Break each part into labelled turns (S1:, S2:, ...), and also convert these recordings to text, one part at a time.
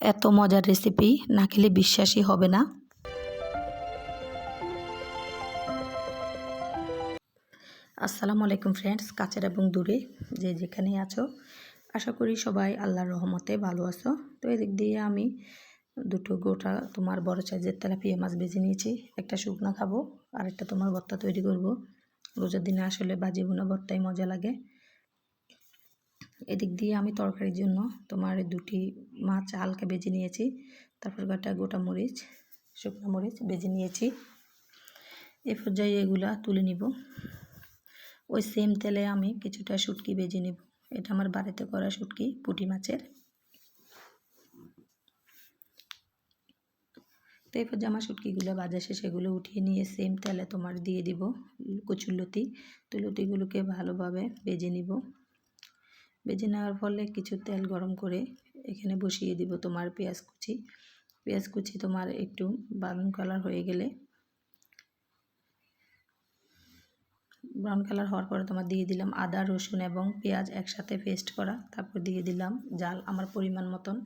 S1: এত মজার রেসিপি না খেলে বিশ্বাসই হবে না। আসসালামু আলাইকুম ফ্রেন্ডস কাছের এবং দূরে যে যেখানেই আছো, আশা করি সবাই আল্লাহর রহমতে ভালো আছো। তো এদিক দিয়ে আমি দুটো গোটা তোমার বড় সাইজের তেলাপিয়া মাছ বেছে নিয়েছি, একটা শুকনো খাব আর একটা তোমার ভর্তা তৈরি করব। রোজার দিনে আসলে বাজি বোনা ভর্তাই মজা লাগে। এদিক দিয়ে আমি তরকারির জন্য তোমার দুটি মাছ হালকা বেজে নিয়েছি। তারপর গোটা গোটা মরিচ, শুকনো মরিচ বেজে নিয়েছি। এ পর্যায়ে এগুলা তুলে নিব। ওই সেম তেলে আমি কিছুটা শুটকি বেজে নেব। এটা আমার বাড়িতে করা শুটকি, পুঁটি মাছের। তো এরপর জামা শুটকিগুলো বাজা শেষে সেগুলো উঠিয়ে নিয়ে সেম তেলে তোমার দিয়ে দিব কচুর লতি। তো লতিগুলোকে ভালোভাবে বেজে নিব। বেজে নেওয়ার ফলে কিছু তেল গরম করে এখানে বসিয়ে দিব তোমার পেঁয়াজ কুচি। পেঁয়াজ কুচি তোমার একটু ব্রাউন কালার হয়ে গেলে ব্রাউন কালার হওয়ার পরে তোমার দিয়ে দিলাম আদা, রসুন এবং পেঁয়াজ একসাথে পেস্ট করা। তারপর দিয়ে দিলাম জাল, আমার পরিমাণ মতন।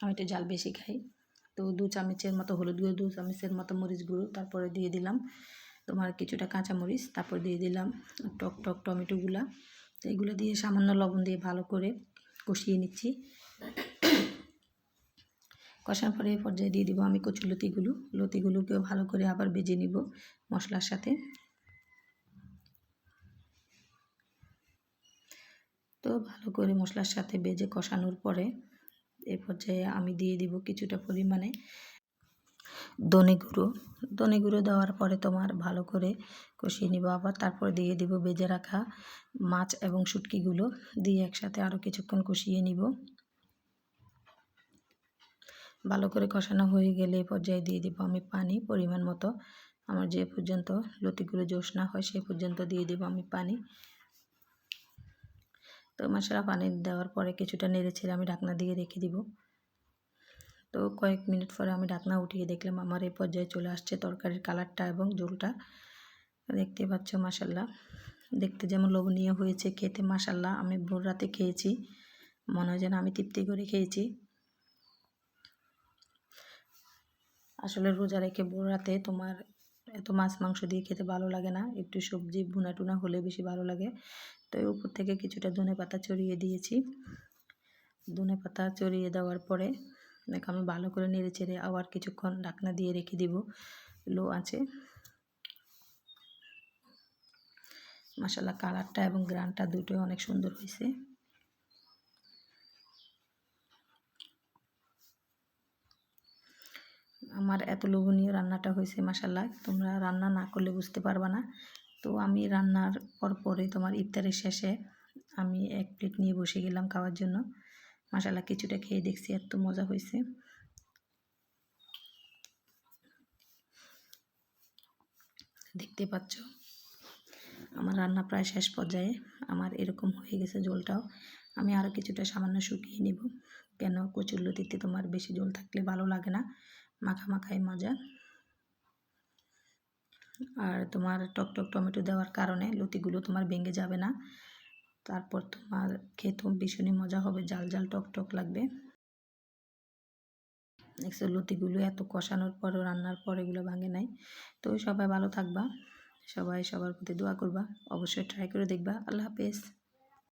S1: আমি একটু জাল বেশি খাই। তো দু চামচের মতো হলুদ গুঁড়ো, দু চামচের মতো মরিচ গুঁড়ো, তারপরে দিয়ে দিলাম তোমার কিছুটা কাঁচা মরিচ তারপর দিয়ে দিলাম টক টক টমেটোগুলা তো এগুলো দিয়ে সামান্য লবণ দিয়ে ভালো করে কষিয়ে নিচ্ছি। কষার পরে এই পর্যায়ে দিয়ে দিব আমি কচু লতিগুলো। লতিগুলোকেও ভালো করে আবার বেজে নিব মশলার সাথে। তো ভালো করে মশলার সাথে বেজে কষানোর পরে এ পর্যায়ে আমি দিয়ে দিব কিছুটা পরিমাণে ধনে গুঁড়ো। ধনে গুঁড়ো দেওয়ার পরে তোমার ভালো করে কষিয়ে নিব। আবার তারপর দিয়ে দিব বেজে রাখা মাছ এবং শুটকিগুলো। দিয়ে একসাথে আরও কিছুক্ষণ কষিয়ে নিব। ভালো করে কষানো হয়ে গেলে পর্যায়ে দিয়ে দিব আমি পানি পরিমাণ মতো। আমার যে পর্যন্ত লতিগুলো জোশ না হয় সে পর্যন্ত দিয়ে দিব আমি পানি। তো মশলা পানি দেওয়ার পরে কিছুটা নেড়ে আমি ঢাকনা দিয়ে রেখে দিব। তো কয়েক মিনিট পরে আমি ঢাকনা উঠিয়ে দেখলাম আমার এই পর্যায়ে চলে আসছে তরকারির কালারটা এবং ঝোলটা। দেখতে পাচ্ছ মাসাল্লাহ দেখতে যেমন লোভনীয় হয়েছে, খেতে মাসাল্লাহ আমি ভোর রাতে খেয়েছি। মনে হয় যেন আমি তৃপ্তি করে খেয়েছি। আসলে রোজা রেখে ভোর রাতে তোমার এত মাছ মাংস দিয়ে খেতে ভালো লাগে না। একটু সবজি ভুনা টুনা হলে বেশি ভালো লাগে। তো উপর থেকে কিছুটা ধনে পাতা চড়িয়ে দিয়েছি। ধনে পাতা চড়িয়ে দেওয়ার পরে দেখো আমি ভালো করে নেড়ে চেড়ে আবার কিছুক্ষণ ঢাকনা দিয়ে রেখে দিব। লো আছে। মশালা কালারটা এবং গ্রানটা দুটোই অনেক সুন্দর হয়েছে। আমার এত লোভনীয় রান্নাটা হয়েছে মাসাল্লাহ তোমরা রান্না না করলে বুঝতে পারবা না। তো আমি রান্নার পর পরে তোমার ইফতারের শেষে আমি এক প্লেট নিয়ে বসে গেলাম খাওয়ার জন্য। মাসাল্লাহ কিছুটা খেয়ে দেখছি, এত মজা হয়েছে। দেখতে পাচ্ছ? আমার রান্না প্রায় শেষ পর্যায়ে। আমার এরকম হয়ে গেছে জলটাও আমি আরও কিছুটা সামান্য শুকিয়ে নেব। কেন? কচুর লতিতে তোমার বেশি জল থাকলে ভালো লাগে না। মাখা মাখায় মজা। আর তোমার টক টক টমেটো দেওয়ার কারণে লতিগুলো তোমার ভেঙে যাবে না। তারপর তোমার খেতেও ভীষণই মজা হবে, জাল জাল টক টক লাগবে। নেক্সট লতিগুলো এত কষানোর পরও রান্নার পর এগুলো ভাঙে নাই। তো সবাই ভালো থাকবা, সবাই সবার প্রতি দোয়া করবা, অবশ্যই ট্রাই করে দেখবা। আল্লাহ হাফেজ।